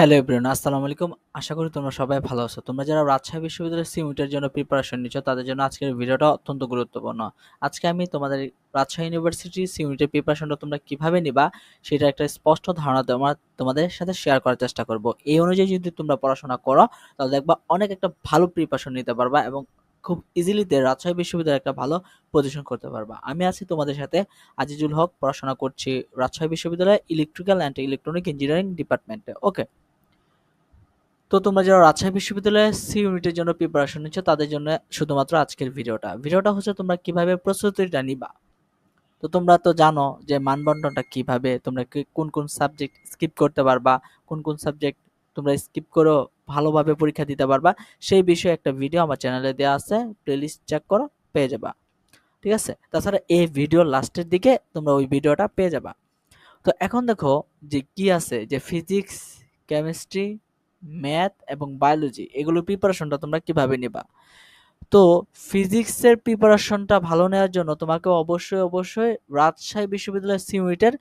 Hello everyone, আসসালামু আলাইকুম। আশা করি তোমরা সবাই ভালো আছো। তোমরা যারা রাজশাহী বিশ্ববিদ্যালয়ের সিউটের জন্য প্রিপারেশন নিচ্ছ, তাদের জন্য আজকের ভিডিওটা অত্যন্ত গুরুত্বপূর্ণ। আজকে আমি তোমাদের রাজশাহী ইউনিভার্সিটি সিউটের প্রিপারেশনটা তোমরা কীভাবে নিবা সেটা একটা স্পষ্ট ধারণা তোমার, তোমাদের সাথে শেয়ার করার চেষ্টা করব। এই অনুযায়ী যদি তোমরা পড়াশোনা করো, তাহলে দেখবা অনেক একটা ভালো প্রিপারেশন নিতে পারবা এবং খুব ইজিলিতে রাজশাহী বিশ্ববিদ্যালয়ে একটা ভালো পজিশন করতে পারবা। আমি আছি তোমাদের সাথে আজিজুল হক, পড়াশোনা করছি রাজশাহী বিশ্ববিদ্যালয়ে ইলেকট্রিক্যাল অ্যান্ড ইলেকট্রনিক ইঞ্জিনিয়ারিং ডিপার্টমেন্টে ওকে তো তোমরা যারা রাজশাহী বিশ্ববিদ্যালয়ে সি ইউনিটের জন্য প্রিপারেশন নিচ্ছ, তাদের জন্য শুধুমাত্র আজকের ভিডিওটা। ভিডিওটা হচ্ছে তোমরা কীভাবে প্রস্তুতিটা নিবা। তো তোমরা তো জানো যে মানবন্টনটা কীভাবে, তোমরা কোন কোন সাবজেক্ট স্কিপ করতে পারবা, কোন কোন সাবজেক্ট তোমরা স্কিপ করো ভালোভাবে পরীক্ষা দিতে পারবা, সেই বিষয়ে একটা ভিডিও আমার চ্যানেলে দেওয়া আছে প্লেলিস্ট চেক করো, পেয়ে যাবা। ঠিক আছে? তাছাড়া এই ভিডিও লাস্টের দিকে তোমরা ওই ভিডিওটা পেয়ে যাবা। তো এখন দেখো যে কি আছে, যে ফিজিক্স কেমিস্ট্রি ম্যাথ এবং বায়োলজি, এগুলো প্রিপারেশনটা তোমরা কীভাবে নেবা? তো ফিজিক্সের প্রিপারেশনটা ভালো নেওয়ার জন্য তোমাকে অবশ্যই অবশ্যই রাজশাহী বিশ্ববিদ্যালয়ের সিউইটের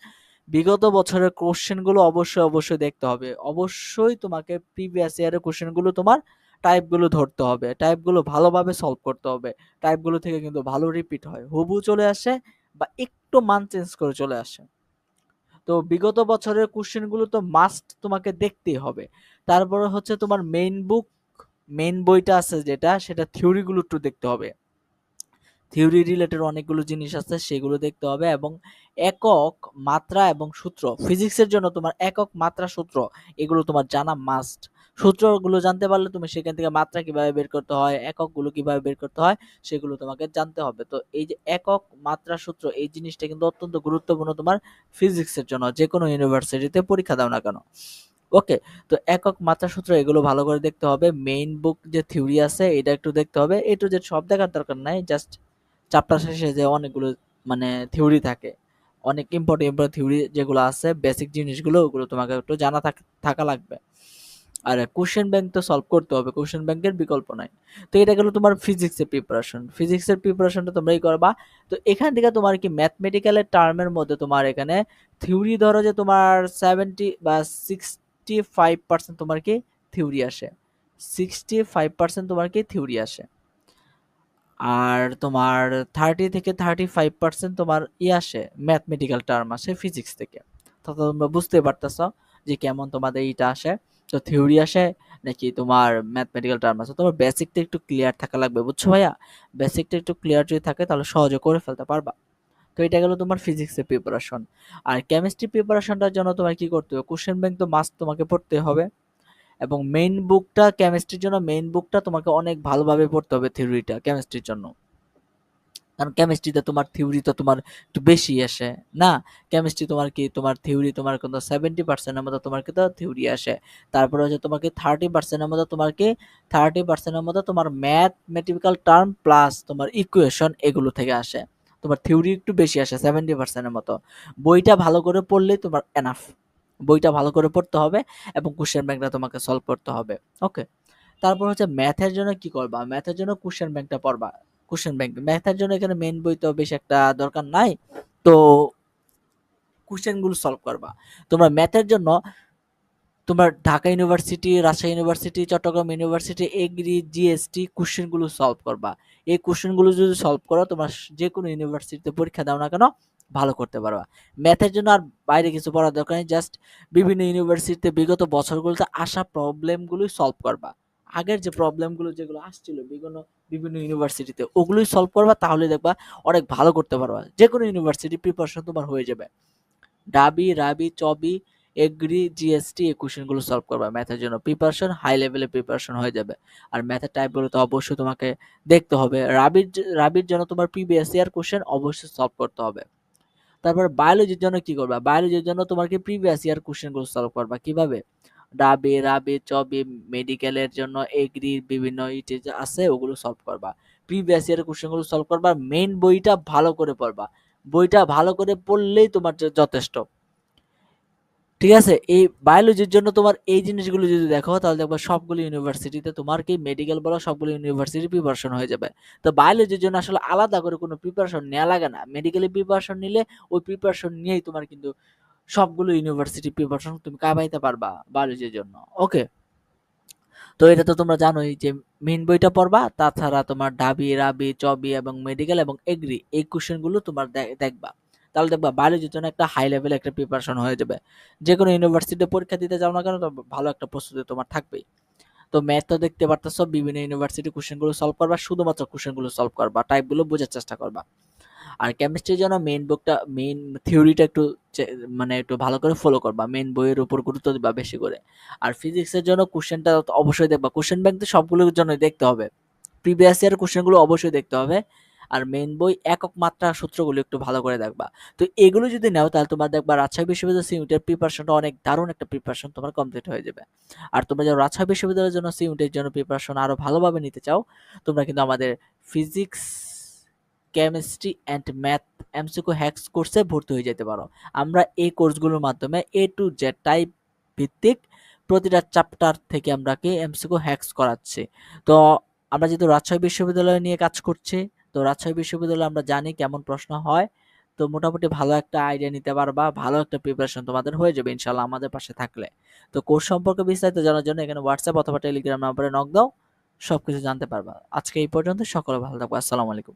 বিগত বছরের কোশ্চেনগুলো অবশ্যই অবশ্যই দেখতে হবে। অবশ্যই তোমাকে প্রিভিয়াস ইয়ারের কোশ্চেনগুলো তোমার টাইপগুলো ধরতে হবে। টাইপগুলো ভালোভাবে সলভ করতে হবে। টাইপগুলো থেকে কিন্তু ভালো রিপিট হয়। হুবু চলে আসে বা একটু মান চেঞ্জ করে চলে আসে। তো বিগত বছরের কোশ্চেনগুলো তো মাস্ট তোমাকে দেখতেই হবে। তারপরে হচ্ছে তোমার মেইন বুক মেইন বইটা আছে যেটা, সেটা থিওরিগুলো একটু দেখতে হবে। থিওরি রিলেটেড অনেকগুলো জিনিস আছে, সেগুলো দেখতে হবে এবং একক মাত্রা এবং সূত্র ফিজিক্সের জন্য তোমার একক মাত্রা সূত্র, এগুলো তোমার জানা মাস্ট সূত্রগুলো জানতে পারলে তুমি সেখান থেকে মাত্রা কীভাবে বের করতে হয়, এককগুলো কীভাবে বের করতে হয়, সেগুলো তোমাকে জানতে হবে। তো এই যে একক মাত্রা সূত্র, এই জিনিসটা কিন্তু অত্যন্ত গুরুত্বপূর্ণ তোমার ফিজিক্সের জন্য যে কোনো ইউনিভার্সিটিতে পরীক্ষা দাও না কেন। ওকে, তো একক মাত্রা সূত্র, এগুলো ভালো করে দেখতে হবে। মেইন বুক যে থিওরি আছে, এটা একটু দেখতে হবে। এটু যে সব দেখার দরকার নাই জাস্ট চ্যাপ্টার শেষে যে অনেকগুলো মানে থিওরি থাকে, অনেক ইম্পর্টেন্ট ইম্পর্টেন্ট থিওরি যেগুলো আছে বেসিক জিনিসগুলো, ওগুলো তোমাকে একটু জানা থাকা লাগবে। আর কোশ্চেন ব্যাংক তো সলভ করতে হবে কোশ্চেন ব্যাংকের বিকল্প নাই। তো এটা গেলো তোমার ফিজিক্সের প্রিপারেশন ফিজিক্সের প্রিপারেশনটা তোমরাই করবা। তো এখান থেকে তোমার কি ম্যাথমেটিক্যালের টার্মের মধ্যে তোমার এখানে থিওরি ধরো যে তোমার সেভেন্টি বা সিক্সটি ফাইভ পার্সেন্ট তোমার কি থিওরি আসে। সিক্সটি ফাইভ পার্সেন্ট তোমার কি থিওরি আসে। আর তোমার থার্টি থেকে থার্টি ফাইভ পার্সেন্ট তোমার ই আসে ম্যাথমেটিক্যাল টার্ম আসে ফিজিক্স থেকে। তো তোমরা বুঝতে পারতেছ যে কেমন তোমাদের এইটা আসে। তো থিওরি আসে নাকি তোমার ম্যাথমেটিক্যাল টার্ম আছে? তোমার বেসিকটা একটু ক্লিয়ার থাকা লাগবে, বুঝছ ভাইয়া? বেসিকটা একটু ক্লিয়ার যদি থাকে তাহলে সহজে করে ফেলতে পারবা। তো এটা গেল তোমার ফিজিক্সের প্রিপারেশন আর কেমিস্ট্রি প্রিপারেশনটার জন্য তোমার কি করতে হবে? কোশ্চেন ব্যাংক তো মাস্ট তোমাকে পড়তে হবে। এবং মেইন বুকটা কেমিস্ট্রির জন্য মেইন বুকটা তোমাকে অনেক ভালোভাবে পড়তে হবে থিওরিটা কেমিস্ট্রির জন্য। কারণ কেমিস্ট্রিতে তোমার থিওরি তো তোমার একটু বেশি আসে। না কেমিস্ট্রি তোমার কি? তোমার থিওরি তোমার কিন্তু সেভেন্টি পার্সেন্টের মতো তোমার কি তো থিওরি আসে। তারপরে হচ্ছে তোমার কি থার্টি পার্সেন্টের মতো তোমার কি থার্টি পার্সেন্টের মতো তোমার ম্যাথমেটিক্যাল টার্ম প্লাস তোমার ইকুয়েশন এগুলো থেকে আসে। তোমার থিওরি একটু বেশি আসে সেভেন্টি পার্সেন্টের মতো। বইটা ভালো করে পড়লেই তোমার এনাফ বইটা ভালো করে পড়তে হবে এবং কোশ্চেন ব্যাংকটা তোমাকে সলভ করতে হবে। ওকে তারপর হচ্ছে ম্যাথের জন্য কি করবা? ম্যাথের জন্য কোশ্চেন ব্যাংকটা পড়বা। কোশ্চেন ব্যাংক ম্যাথের জন্য এখানে মেন বই তো বেশ একটা দরকার নাই। তো কোশ্চেনগুলো সলভ করবা। তোমরা ম্যাথের জন্য তোমার Dhaka university Rajshahi university Chittagong university agri GST কোশ্চেনগুলো সলভ করবা। এই কোশ্চেনগুলো যদি সলভ করো, তোমার যে কোনো ইউনিভার্সিটিতে পরীক্ষা দাও না কেন, ভালো করতে পারবা। ম্যাথের জন্য আর বাইরে কিছু পড়ার দরকার নেই জাস্ট বিভিন্ন ইউনিভার্সিটিতে বিগত বছরগুলোতে আসা প্রবলেমগুলো সলভ করবা। আগের যে প্রবলেমগুলো যেগুলো আসছিল, বিভিন্ন বিভিন্ন ইউনিভার্সিটিতে ওগুলোই সলভ করবা, তাহলে দেখবা অনেক ভালো করতে পারবা। যে কোনো ইউনিভার্সিটি প্রিপারেশন তোমার হয়ে যাবে। ডাবি, রাবি, চবি, এগ্রি, জিএসটি, এই কোশ্চেনগুলো সলভ করবা ম্যাথের জন্য। প্রিপারেশন হাই লেভেলে প্রিপারেশন হয়ে যাবে। আর ম্যাথের টাইপগুলো তো অবশ্যই তোমাকে দেখতে হবে। রাবির রাবির জন্য তোমার প্রিভিয়াস ইয়ার কোশ্চেন অবশ্যই সলভ করতে হবে। তারপর বায়োলজির জন্য কি করবা? বায়োলজির জন্য তোমার কি প্রিভিয়াস ইয়ার কোশ্চেনগুলো সলভ করবা। কীভাবে? ডাবে রাবে, চবে মেডিকেলের জন্য এগ্রি বিভিন্ন ইটে আছে, ওগুলো সলভ করবা। প্রিভিয়াস ইয়ার কোশ্চেনগুলো সলভ করবা মেইন বইটা ভালো করে পড়বা। বইটা ভালো করে পড়লেই তোমার যথেষ্ট। ঠিক আছে? এই বায়োলজির জন্য তোমার এই জিনিসগুলো যদি দেখো, তাহলে দেখবা সবগুলো ইউনিভার্সিটিতে তোমার কি মেডিকেল বলো, সবগুলো ইউনিভার্সিটি প্রিপারেশন হয়ে যাবে। তো বায়োলজির জন্য আসলে আলাদা করে কোনো প্রিপারেশন নেওয়া লাগে না। মেডিকেলে প্রিপারেশন নিলে ওই প্রিপারেশন নিয়েই তোমার কিন্তু সবগুলো ইউনিভার্সিটি প্রিপারেশন তুমি কাবাইতে পারবা বায়োলজির জন্য। ওকে তো এটা তো তোমরা জানোই যে মেইন বইটা পড়বা, তাছাড়া তোমার ডাবি রাবি, চবি এবং মেডিকেল এবং এগ্রি এই কোশ্চেনগুলো তোমার দেখবা। তাহলে দেখবা বায়োলজির জন্য একটা হাই লেভেল একটা প্রিপারেশন হয়ে যাবে। যে কোনো ইউনিভার্সিটিতে পরীক্ষা দিতে যাও না কেন ভালো একটা প্রস্তুতি তোমার থাকবেই। তো ম্যাথ তো দেখতে পারতেছো, বিভিন্ন ইউনিভার্সিটি কোশ্চেনগুলো সলভ করবা, শুধুমাত্র কোশ্চেনগুলো সলভ করবা টাইপগুলো বোঝার চেষ্টা করবা। আর কেমিস্ট্রির জন্য মেইন বুকটা মেইন থিওরিটা একটু মানে একটু ভালো করে ফলো করবা মেইন বইয়ের উপর গুরুত্ব দিবা বেশি করে। আর ফিজিক্সের জন্য কোশ্চেনটা অবশ্যই দেখবা। কোশ্চেন ব্যাংক তো সবগুলোর জন্য দেখতে হবে। প্রিভিয়াস ইয়ার কোশ্চেনগুলো অবশ্যই দেখতে হবে। আর মেইন বই একক মাত্রা সূত্রগুলো একটু ভালো করে দেখবা। তো এগুলো যদি নাও, তাহলে তোমার দেখবা রাজশাহী বিশ্ববিদ্যালয় সিউটের প্রিপারেশনটা অনেক দারুণ একটা প্রিপারেশন তোমার কমপ্লিট হয়ে যাবে। আর তোমরা যারা রাজশাহী বিশ্ববিদ্যালয়ের জন্য সিউটের জন্য প্রিপারেশন আরও ভালোভাবে নিতে চাও, তোমরা কিন্তু আমাদের physics chemistry and math MCQ hacks কোর্সে ভর্তি হয়ে যেতে পারো। আমরা এই কোর্সগুলোর মাধ্যমে এ টু জেড টাইপ ভিত্তিক প্রতিটা চ্যাপ্টার থেকে আমরা কি এমসিকিউ হ্যাক্স করাচ্ছি। তো আমরা যেহেতু রাজশাহী বিশ্ববিদ্যালয় নিয়ে কাজ করছি, তো রাজশাহী বিশ্ববিদ্যালয়ে আমরা জানি কেমন প্রশ্ন হয়। তো মোটামুটি ভালো একটা আইডিয়া নিতে পারবা, ভালো একটা প্রিপারেশন তোমাদের হয়ে যাবে ইনশাল্লাহ আমাদের পাশে থাকলে। তো কোর্স সম্পর্কে বিস্তারিত জানার জন্য এখানে হোয়াটসঅ্যাপ অথবা টেলিগ্রাম নাম্বারে নক দাও, সবকিছু জানতে পারবা। আজকে এই পর্যন্ত সকলে ভালো থাকব আসসালামু আলাইকুম।